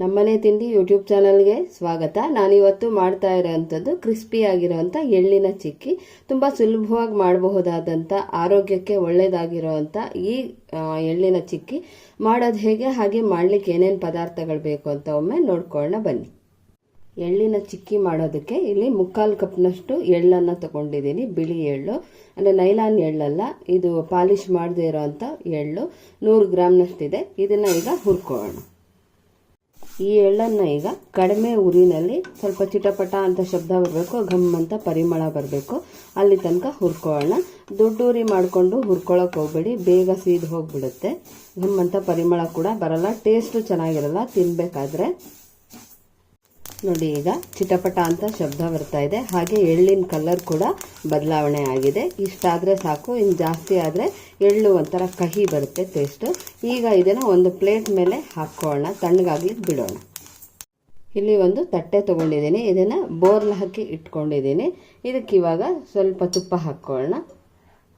ನಮ್ಮನೆ ತಿಂಡಿ ಯೂಟ್ಯೂಬ್ ಚಾನಲ್ಗೆ ಸ್ವಾಗತ. ನಾನಿವತ್ತು ಮಾಡ್ತಾ ಇರೋವಂಥದ್ದು ಕ್ರಿಸ್ಪಿ ಆಗಿರುವಂಥ ಎಳ್ಳಿನ ಚಿಕ್ಕಿ. ತುಂಬ ಸುಲಭವಾಗಿ ಮಾಡಬಹುದಾದಂಥ, ಆರೋಗ್ಯಕ್ಕೆ ಒಳ್ಳೆಯದಾಗಿರೋವಂಥ ಈ ಎಳ್ಳಿನ ಚಿಕ್ಕಿ. ಮಾಡೋದು ಹೇಗೆ, ಹಾಗೆ ಮಾಡ್ಲಿಕ್ಕೆ ಏನೇನು ಪದಾರ್ಥಗಳು ಬೇಕು ಅಂತ ಒಮ್ಮೆ ನೋಡ್ಕೊಳ್ಳೋಣ, ಬನ್ನಿ. ಎಳ್ಳಿನ ಚಿಕ್ಕಿ ಮಾಡೋದಕ್ಕೆ ಇಲ್ಲಿ ಮುಕ್ಕಾಲು ಕಪ್ನಷ್ಟು ಎಳ್ಳನ್ನು ತಗೊಂಡಿದ್ದೀನಿ. ಬಿಳಿ ಎಳ್ಳು, ಅಂದರೆ ನೈಲಾನ್ ಎಳ್ಳಲ್ಲ, ಇದು ಪಾಲಿಶ್ ಮಾಡದೇ ಇರೋವಂಥ ಎಳ್ಳು. ನೂರು ಗ್ರಾಮ್ನಷ್ಟಿದೆ. ಇದನ್ನು ಈಗ ಹುರ್ಕೊಳ್ಳೋಣ. ಈ ಎಳ್ಳನ್ನು ಈಗ ಕಡಿಮೆ ಉರಿನಲ್ಲಿ ಸ್ವಲ್ಪ ಚಿಟಪಟ ಅಂತ ಶಬ್ದ ಬರಬೇಕು, ಘಮ್ ಅಂತ ಪರಿಮಳ ಬರಬೇಕು. ಅಲ್ಲಿ ತನಕ ಹುರ್ಕೊಳ್ಳೋಣ. ದೊಡ್ಡ ಉರಿ ಮಾಡಿಕೊಂಡು ಹುರ್ಕೊಳ್ಳೋಕೆ ಹೋಗ್ಬೇಡಿ, ಬೇಗ ಸೀದ್ ಹೋಗ್ಬಿಡುತ್ತೆ. ಘಮ್ ಅಂತ ಪರಿಮಳ ಕೂಡ ಬರಲ್ಲ ಟೇಸ್ಟು ಚೆನ್ನಾಗಿರಲ್ಲ, ತಿನ್ಬೇಕಾದ್ರೆ. ನೋಡಿ ಈಗ ಚಿಟಪಟ ಅಂತ ಶಬ್ದ ಬರ್ತಾ ಇದೆ. ಹಾಗೆ ಎಳ್ಳಿನ ಕಲರ್ ಕೂಡ ಬದಲಾವಣೆ ಆಗಿದೆ. ಇಷ್ಟಾದರೆ ಸಾಕು ಇನ್ನು ಜಾಸ್ತಿ ಆದರೆ ಎಳ್ಳು ಒಂಥರ ಕಹಿ ಬರುತ್ತೆ ಟೇಸ್ಟು ಈಗ ಇದನ್ನು ಒಂದು ಪ್ಲೇಟ್ ಮೇಲೆ ಹಾಕ್ಕೊಳ್ಳೋಣ ತಣ್ಣಗಾಗ್ಲಿಕ್ಕೆ ಬಿಡೋಣ. ಇಲ್ಲಿ ಒಂದು ತಟ್ಟೆ ತೊಗೊಂಡಿದ್ದೀನಿ. ಇದನ್ನು ಬೋರ್ಲ್ ಹಾಕಿ ಇಟ್ಕೊಂಡಿದ್ದೀನಿ. ಇದಕ್ಕೆ ಇವಾಗ ಸ್ವಲ್ಪ ತುಪ್ಪ ಹಾಕ್ಕೊಳ್ಳೋಣ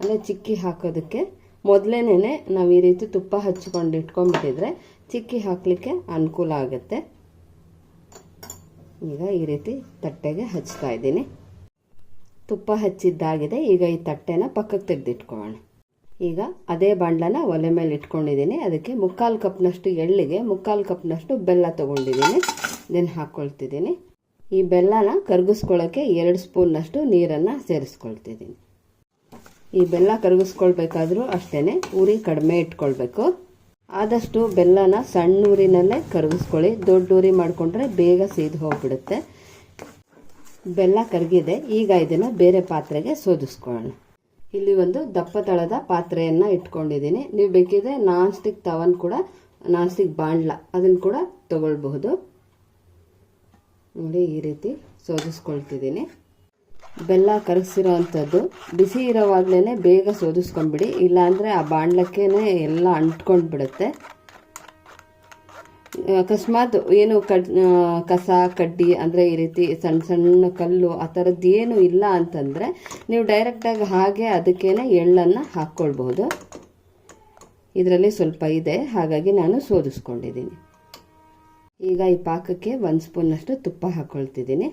ಅಂದರೆ ಚಿಕ್ಕಿ ಹಾಕೋದಕ್ಕೆ ಮೊದಲೇನೇ ನಾವು ಈ ರೀತಿ ತುಪ್ಪ ಹಚ್ಕೊಂಡು ಇಟ್ಕೊಂಡ್ಬಿಟ್ಟಿದ್ರೆ ಚಿಕ್ಕಿ ಹಾಕಲಿಕ್ಕೆ ಅನುಕೂಲ ಆಗುತ್ತೆ. ಈಗ ಈ ರೀತಿ ತಟ್ಟೆಗೆ ಹಚ್ತಾ ಇದ್ದೀನಿ. ತುಪ್ಪ ಹಚ್ಚಿದ್ದಾಗಿದೆ, ಈಗ ಈ ತಟ್ಟೆನ ಪಕ್ಕಕ್ಕೆ ತೆಗೆದಿಟ್ಕೊಳ್ಳೋಣ. ಈಗ ಅದೇ ಬಾಂಡ್ಲನ ಒಲೆ ಮೇಲೆ ಇಟ್ಕೊಂಡಿದ್ದೀನಿ. ಅದಕ್ಕೆ ಮುಕ್ಕಾಲು ಕಪ್ನಷ್ಟು ಎಳ್ಳಿಗೆ, ಮುಕ್ಕಾಲು ಕಪ್ನಷ್ಟು ಬೆಲ್ಲ ತೊಗೊಂಡಿದ್ದೀನಿ. ಇದನ್ನು ಹಾಕ್ಕೊಳ್ತಿದ್ದೀನಿ ಈ ಬೆಲ್ಲನ ಕರಗಿಸ್ಕೊಳ್ಳೋಕ್ಕೆ ಎರಡು ಸ್ಪೂನ್ನಷ್ಟು ನೀರನ್ನು ಸೇರಿಸ್ಕೊಳ್ತಿದ್ದೀನಿ. ಈ ಬೆಲ್ಲ ಕರಗಿಸ್ಕೊಳ್ಬೇಕಾದ್ರೂ ಅಷ್ಟೇ ಉರಿ ಕಡಿಮೆ ಇಟ್ಕೊಳ್ಬೇಕು. ಆದಷ್ಟು ಬೆಲ್ಲನ ಸಣ್ಣ ಊರಿನಲ್ಲೇ ಕರಗಿಸ್ಕೊಳ್ಳಿ. ದೊಡ್ಡ ಊರಿ ಮಾಡಿಕೊಂಡ್ರೆ ಬೇಗ ಸೀದು ಹೋಗ್ಬಿಡುತ್ತೆ. ಬೆಲ್ಲ ಕರಗಿದೆ. ಈಗ ಇದನ್ನು ಬೇರೆ ಪಾತ್ರೆಗೆ ಸೋದಿಸ್ಕೊಳ್ಳೋಣ. ಇಲ್ಲಿ ಒಂದು ದಪ್ಪ ತಳದ ಪಾತ್ರೆಯನ್ನು ಇಟ್ಕೊಂಡಿದ್ದೀನಿ. ನೀವು ಬೇಕಿದ್ರೆ ನಾನ್ ಸ್ಟಿಕ್ ತವನ್ ಕೂಡ ನಾನ್ ಸ್ಟಿಕ್ ಬಾಂಡ್ಲ ಅದನ್ನು ಕೂಡ ತಗೊಳ್ಬಹುದು. ನೋಡಿ ಈ ರೀತಿ ಸೋದಿಸ್ಕೊಳ್ತಿದ್ದೀನಿ. ಬೆಲ್ಲ ಕರಗಿಸಿರೋ ಅಂಥದ್ದು ಬಿಸಿ ಇರೋವಾಗಲೇ ಬೇಗ ಸೋದಿಸ್ಕೊಂಬಿಡಿ. ಇಲ್ಲಾಂದರೆ ಆ ಬಾಣ್ಲಕ್ಕೇ ಎಲ್ಲ ಅಂಟ್ಕೊಂಡು ಬಿಡುತ್ತೆ ಅಕಸ್ಮಾತ್ ಏನು ಕಡ್ ಕಸ, ಕಡ್ಡಿ, ಅಂದರೆ ಈ ರೀತಿ ಸಣ್ಣ ಸಣ್ಣ ಕಲ್ಲು ಆ ಥರದ್ದು ಏನು ಇಲ್ಲ ಅಂತಂದರೆ ನೀವು ಡೈರೆಕ್ಟಾಗಿ ಹಾಗೆ ಅದಕ್ಕೇನೆ ಎಳ್ಳನ್ನು ಹಾಕ್ಕೊಳ್ಬಹುದು ಇದರಲ್ಲಿ ಸ್ವಲ್ಪ ಇದೆ, ಹಾಗಾಗಿ ನಾನು ಸೋದಿಸ್ಕೊಂಡಿದ್ದೀನಿ. ಈಗ ಈ ಪಾಕಕ್ಕೆ ಒಂದು ಸ್ಪೂನಷ್ಟು ತುಪ್ಪ ಹಾಕ್ಕೊಳ್ತಿದ್ದೀನಿ.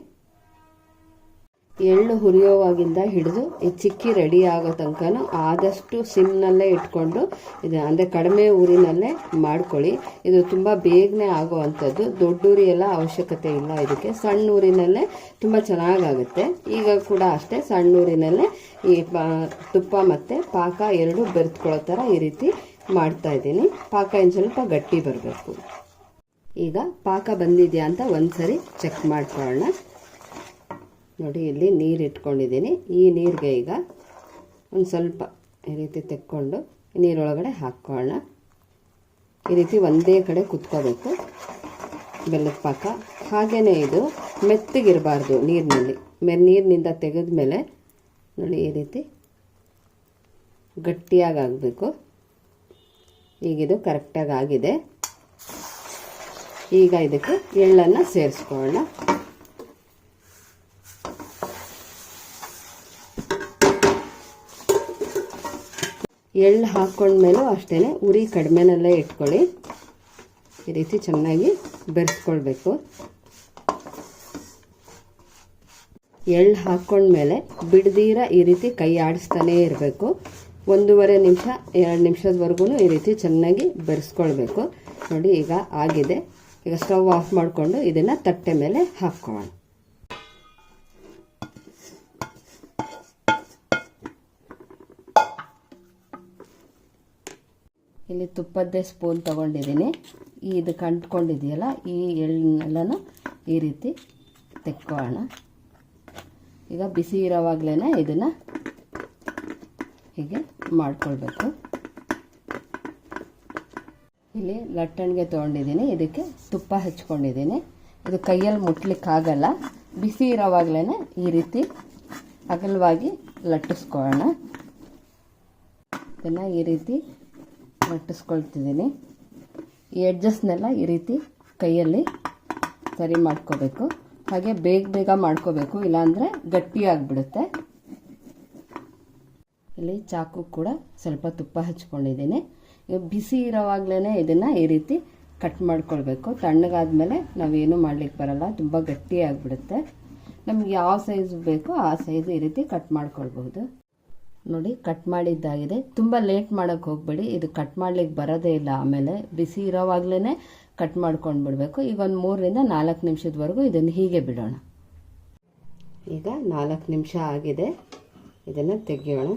ಎಳ್ಳು ಹುರಿಯೋವಾಗಿಂದ ಹಿಡಿದು ಈ ಚಿಕ್ಕಿ ರೆಡಿ ಆಗೋ ತನಕನೂ ಆದಷ್ಟು ಸಿಮ್ನಲ್ಲೇ ಇಟ್ಕೊಂಡು ಇದು ಅಂದರೆ ಕಡಿಮೆ ಊರಿನಲ್ಲೇ ಮಾಡ್ಕೊಳ್ಳಿ. ಇದು ತುಂಬ ಬೇಗನೆ ಆಗೋ ಅಂಥದ್ದು ದೊಡ್ಡ ಊರಿ ಎಲ್ಲ ಅವಶ್ಯಕತೆ ಇಲ್ಲ ಇದಕ್ಕೆ. ಸಣ್ಣ ಊರಿನಲ್ಲೇ ತುಂಬ ಚೆನ್ನಾಗಾಗುತ್ತೆ. ಈಗ ಕೂಡ ಅಷ್ಟೇ ಸಣ್ಣ ಊರಿನಲ್ಲೇ ಈ ತುಪ್ಪ ಮತ್ತು ಪಾಕ ಎರಡು ಬೆರೆತ್ಕೊಳ್ಳೋ ಥರ ಈ ರೀತಿ ಮಾಡ್ತಾ ಇದ್ದೀನಿ. ಪಾಕ ಇನ್ನು ಸ್ವಲ್ಪ ಗಟ್ಟಿ ಬರಬೇಕು. ಈಗ ಪಾಕ ಬಂದಿದೆಯಾ ಅಂತ ಒಂದ್ಸರಿ ಚೆಕ್ ಮಾಡ್ಕೊಳ್ಳೋಣ. ನೋಡಿ, ಇಲ್ಲಿ ನೀರು ಇಟ್ಕೊಂಡಿದ್ದೀನಿ. ಈ ನೀರಿಗೆ ಈಗ ಒಂದು ಸ್ವಲ್ಪ ಈ ರೀತಿ ತೆಕ್ಕೊಂಡು ನೀರೊಳಗಡೆ ಹಾಕ್ಕೊಳ್ಳೋಣ ಈ ರೀತಿ ಒಂದೇ ಕಡೆ ಕುತ್ಕೋಬೇಕು. ಬೆಲ್ಲದ ಪಾಕ. ಹಾಗೆಯೇ ಇದು ಮೆತ್ತಗಿರಬಾರ್ದು ನೀರಿನಲ್ಲಿ. ಮೆ ನೀರಿನಿಂದ ತೆಗೆದ ಮೇಲೆ ನೋಡಿ, ಈ ರೀತಿ ಗಟ್ಟಿಯಾಗಿ ಆಗಬೇಕು ಈಗಿದು ಕರೆಕ್ಟಾಗಿ ಆಗಿದೆ. ಈಗ ಇದಕ್ಕೆ ಎಳ್ಳನ್ನು ಸೇರಿಸ್ಕೊಳ್ಳೋಣ. ಎಳ್ಳು ಹಾಕ್ಕೊಂಡ್ಮೇಲೂ ಅಷ್ಟೇ ಉರಿ ಕಡಿಮೆನಲ್ಲೇ ಇಟ್ಕೊಳ್ಳಿ. ಈ ರೀತಿ ಚೆನ್ನಾಗಿ ಬೆರೆಸ್ಕೊಳ್ಬೇಕು. ಎಳ್ಳು ಹಾಕ್ಕೊಂಡ್ಮೇಲೆ ಬಿಡ್ದೀರ ಈ ರೀತಿ ಕೈ ಆಡಿಸ್ತಾನೇ ಇರಬೇಕು. ಒಂದೂವರೆ ನಿಮಿಷ, ಎರಡು ನಿಮಿಷದವರೆಗೂ ಈ ರೀತಿ ಚೆನ್ನಾಗಿ ಬೆರೆಸ್ಕೊಳ್ಬೇಕು. ನೋಡಿ, ಈಗ ಆಗಿದೆ. ಈಗ ಸ್ಟವ್ ಆಫ್ ಮಾಡಿಕೊಂಡು ಇದನ್ನು ತಟ್ಟೆ ಮೇಲೆ ಹಾಕ್ಕೊಳ್ಳೋಣ. ಇಲ್ಲಿ ತುಪ್ಪದ್ದೇ ಸ್ಪೂನ್ ತೊಗೊಂಡಿದ್ದೀನಿ. ಈ ಇದು ಅಂಟ್ಕೊಂಡಿದೆಯಲ್ಲ ಈ ಎಳ್ಳನ್ನೆಲ್ಲನೂ ಈ ರೀತಿ ತೆಕ್ಕೋಣ. ಈಗ ಬಿಸಿ ಇರೋವಾಗಲೇ ಇದನ್ನು ಹೀಗೆ ಮಾಡ್ಕೊಳ್ಬೇಕು. ಇಲ್ಲಿ ಲಟ್ಟಣಿಗೆ ತೊಗೊಂಡಿದ್ದೀನಿ, ಇದಕ್ಕೆ ತುಪ್ಪ ಹಚ್ಕೊಂಡಿದ್ದೀನಿ. ಇದು ಕೈಯಲ್ಲಿ ಮುಟ್ಲಿಕ್ಕಾಗಲ್ಲ, ಬಿಸಿ ಇರೋವಾಗಲೇ ಈ ರೀತಿ ಅಗಲವಾಗಿ ಲಟ್ಟಿಸ್ಕೊಳ್ಳೋಣ. ಇದನ್ನು ಈ ರೀತಿ ಲಟ್ಟಿಸ್ಕೊಳ್ತಿದ್ದೀನಿ ಈ ಎಡ್ಜಸ್ನೆಲ್ಲ ಈ ರೀತಿ ಕೈಯಲ್ಲಿ ಸರಿ ಮಾಡ್ಕೋಬೇಕು. ಹಾಗೆ ಬೇಗ ಬೇಗ ಮಾಡ್ಕೋಬೇಕು, ಇಲ್ಲಾಂದರೆ ಗಟ್ಟಿಯಾಗಿಬಿಡುತ್ತೆ ಇಲ್ಲಿ ಚಾಕು ಕೂಡ ಸ್ವಲ್ಪ ತುಪ್ಪ ಹಚ್ಕೊಂಡಿದ್ದೀನಿ. ಬಿಸಿ ಇರೋವಾಗಲೇ ಇದನ್ನು ಈ ರೀತಿ ಕಟ್ ಮಾಡ್ಕೊಳ್ಬೇಕು. ತಣ್ಣಗಾದ್ಮೇಲೆ ನಾವೇನು ಮಾಡ್ಲಿಕ್ಕೆ ಬರಲ್ಲ, ತುಂಬ ಗಟ್ಟಿ ಆಗಿಬಿಡುತ್ತೆ. ನಮ್ಗೆ ಯಾವ ಸೈಜ್ ಬೇಕೋ ಆ ಸೈಜ್ ಈ ರೀತಿ ಕಟ್ ಮಾಡ್ಕೊಳ್ಬಹುದು. ನೋಡಿ ಕಟ್ ಮಾಡಿದ್ದಾಗಿದೆ. ತುಂಬ ಲೇಟ್ ಮಾಡೋಕ್ಕೆ ಹೋಗಬೇಡಿ. ಇದು ಕಟ್ ಮಾಡ್ಲಿಕ್ಕೆ ಬರೋದೇ ಇಲ್ಲ. ಆಮೇಲೆ ಬಿಸಿ ಇರೋವಾಗಲೇ ಕಟ್ ಮಾಡ್ಕೊಂಡು ಬಿಡಬೇಕು ಈಗ ಒಂದು ಮೂರರಿಂದ ನಾಲ್ಕು ನಿಮಿಷದವರೆಗೂ ಇದನ್ನು ಹೀಗೆ ಬಿಡೋಣ. ಈಗ ನಾಲ್ಕು ನಿಮಿಷ ಆಗಿದೆ. ಇದನ್ನು ತೆಗೆಯೋಣ.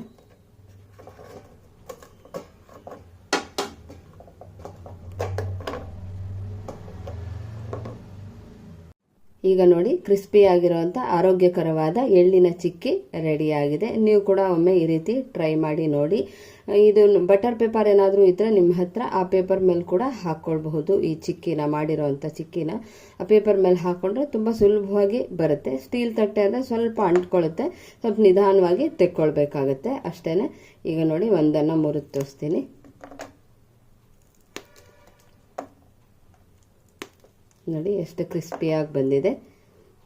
ಈಗ ನೋಡಿ ಕ್ರಿಸ್ಪಿ ಆಗಿರುವಂಥ ಆರೋಗ್ಯಕರವಾದ ಎಳ್ಳಿನ ಚಿಕ್ಕಿ ರೆಡಿಯಾಗಿದೆ. ನೀವು ಕೂಡ ಒಮ್ಮೆ ಈ ರೀತಿ ಟ್ರೈ ಮಾಡಿ ನೋಡಿ. ಇದು ಬಟರ್ ಪೇಪರ್ ಏನಾದರೂ ಇದ್ದರೆ ನಿಮ್ಮ ಹತ್ರ ಆ ಪೇಪರ್ ಮೇಲೆ ಕೂಡ ಹಾಕ್ಕೊಳ್ಬಹುದು ಈ ಚಿಕ್ಕಿನ ಮಾಡಿರೋವಂಥ ಚಿಕ್ಕಿನ ಆ ಪೇಪರ್ ಮೇಲೆ ಹಾಕ್ಕೊಂಡ್ರೆ ತುಂಬ ಸುಲಭವಾಗಿ ಬರುತ್ತೆ. ಸ್ಟೀಲ್ ತಟ್ಟೆ ಅಂದರೆ ಸ್ವಲ್ಪ ಅಂಟ್ಕೊಳ್ಳುತ್ತೆ ಸ್ವಲ್ಪ ನಿಧಾನವಾಗಿ ತೆಕ್ಕೊಳ್ಬೇಕಾಗತ್ತೆ. ಅಷ್ಟೇ ಈಗ ನೋಡಿ ಒಂದನ್ನು ಮುರಿದು ತೋರಿಸ್ತೀನಿ. ನೋಡಿ, ಎಷ್ಟು ಕ್ರಿಸ್ಪಿಯಾಗಿ ಬಂದಿದೆ.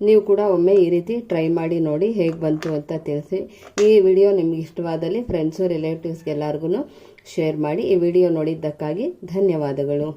ನೀವು ಕೂಡ ಒಮ್ಮೆ ಈ ರೀತಿ ಟ್ರೈ ಮಾಡಿ ನೋಡಿ ಹೇಗೆ ಬಂತು ಅಂತ ತಿಳಿಸಿ. ಈ ವಿಡಿಯೋ ನಿಮ್ಗೆ ಇಷ್ಟವಾದಲ್ಲಿ ಫ್ರೆಂಡ್ಸು ರಿಲೇಟಿವ್ಸ್ಗೆಲ್ಲರಿಗೂ ಶೇರ್ ಮಾಡಿ. ಈ ವಿಡಿಯೋ ನೋಡಿದ್ದಕ್ಕಾಗಿ ಧನ್ಯವಾದಗಳು.